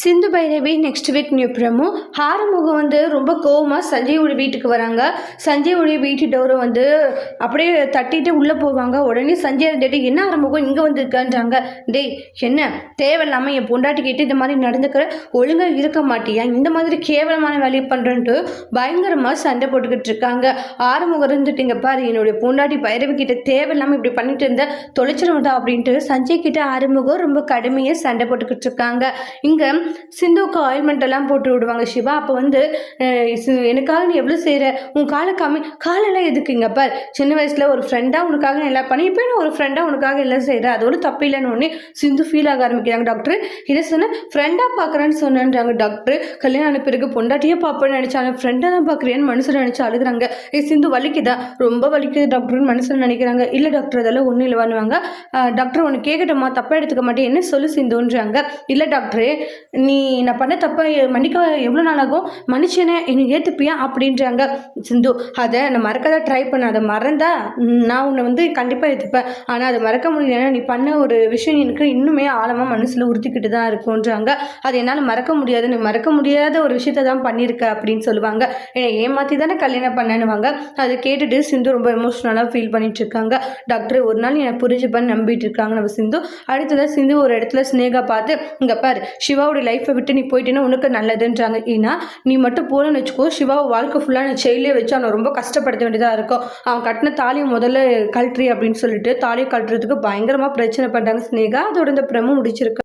Sindhu Bhairavi next week new promo. Arumugam வந்து ரொம்ப கோவமாக சஞ்சயோட வீட்டுக்கு வராங்க. சஞ்சயோடைய வீட்டு டோரை வந்து அப்படியே தட்டிட்டு உள்ளே போவாங்க. உடனே சஞ்சய் இருந்துட்டு என்ன ஆறுமுகம் இங்கே வந்திருக்கான்றாங்க? டேய் என்ன? தேவையில்லாமல் என் பொண்டாட்டி கேட்டு இந்த மாதிரி நடந்துக்கிற ஒழுங்காக இருக்க மாட்டியா? இந்த மாதிரி கேவலமான வேலையை பண்ணுறன்ட்டு பயங்கரமாக சண்டை போட்டுக்கிட்டு இருக்காங்க. ஆறுமுகம் இருந்துட்டுங்க பாரு என்னுடைய பொண்டாட்டி பைரவி கிட்ட தேவையில்லாமல் இப்படி பண்ணிட்டு இருந்த தொலைச்சிருந்தா அப்படின்ட்டு சஞ்சய் கிட்ட ஆறுமுகம் ரொம்ப கடுமையாக சண்டை போட்டுக்கிட்டு இருக்காங்க. இங்கே சிந்துவுக்கு ஆயில்மெண்ட் எல்லாம் போட்டு விடுவாங்க சிவா. அப்போ வந்து எனக்காக நீ எவ்வளோ செய்கிற உன் காலை கம்மி காலெல்லாம் எதுக்குங்க பார்? சின்ன வயசில் ஒரு ஃப்ரெண்டாக உனக்காக நான் எல்லாம் பண்ணி இப்போ நான் ஒரு ஃப்ரெண்டாக உனக்காக எல்லாம் செய்கிறேன் அதோட தப்பு இல்லைன்னு உடனே சிந்து ஃபீல் ஆக ஆரம்பிக்கிறாங்க. டாக்டர் இதை சொன்னேன் ஃப்ரெண்டாக பார்க்குறேன்னு சொன்னேன்றாங்க டாக்டர் கல்யாணம் ஆன பிறகு பொண்டாட்டியே பார்ப்பேன்னு நினச்சாங்க. ஃப்ரெண்டாக தான் பார்க்குறேன்னு மனசில் நினச்சி அழுகுறாங்க. ஏ சிந்து வலிக்குதா? ரொம்ப வலிக்குது டாக்டர்னு மனசில் நினைக்கிறாங்க. இல்லை டாக்டர் அதெல்லாம் ஒன்றும் இல்லை பண்ணுவாங்க டாக்டர் உனக்கு கேட்கட்டுமா தப்பாக எடுத்துக்க மாட்டேன். என்ன சொல்லு சிந்துன்றாங்க. இல்லை டாக்டரே நீ நான் பண்ண தப்பை மன்னிக்க எவ்வளோ நாள் ஆகும்? மன்னிச்சேனே என்னை ஏற்றுப்பியா அப்படின்றாங்க. சிந்து அதை நான் மறக்க தான் ட்ரை பண்ண அதை மறந்தா நான் உன்னை வந்து கண்டிப்பாக ஏற்றுப்பேன் ஆனால் அதை மறக்க முடியலன்னா நீ பண்ண ஒரு விஷயம் எனக்கு இன்னுமே ஆழமாக மனசில் உறுத்திக்கிட்டு தான் இருக்குன்றாங்க அது என்னால் மறக்க முடியாது. நீ மறக்க முடியாத ஒரு விஷயத்த தான் பண்ணியிருக்க அப்படின்னு சொல்லுவாங்க. என்னை ஏமாற்றி தானே கல்யாணம் பண்ணனுவாங்க அதை கேட்டுட்டு சிந்து ரொம்ப எமோஷ்னலாக ஃபீல் பண்ணிட்டு இருக்காங்க டாக்டர் ஒரு நாள் என்னை புரிஞ்சுப்பேன்னு நம்பிட்டு இருக்காங்க நம்ம சிந்து. அடுத்ததாக சிந்து ஒரு இடத்துல ஸ்னேகா பார்த்து இங்கே பாரு சிவாவோட லைஃப்பை விட்டு நீ போயிட்டேன்னா உனக்கு நல்லதுன்றாங்க. ஏன்னா நீ மட்டும் போகலன்னு வச்சுக்கோ சிவாவை வாழ்க்கை ஃபுல்லாக நான் செயலே வச்சு அவனை ரொம்ப கஷ்டப்படுத்த வேண்டியதாக இருக்கும். அவன் கட்டின தாலியை முதல்ல கழட்டுறி அப்படின்னு சொல்லிட்டு தாலியை கட்டுறதுக்கு பயங்கரமாக பிரச்சனை பண்ணுறாங்க ஸ்னேகா அதோட இந்த பிரமும் முடிச்சிருக்கு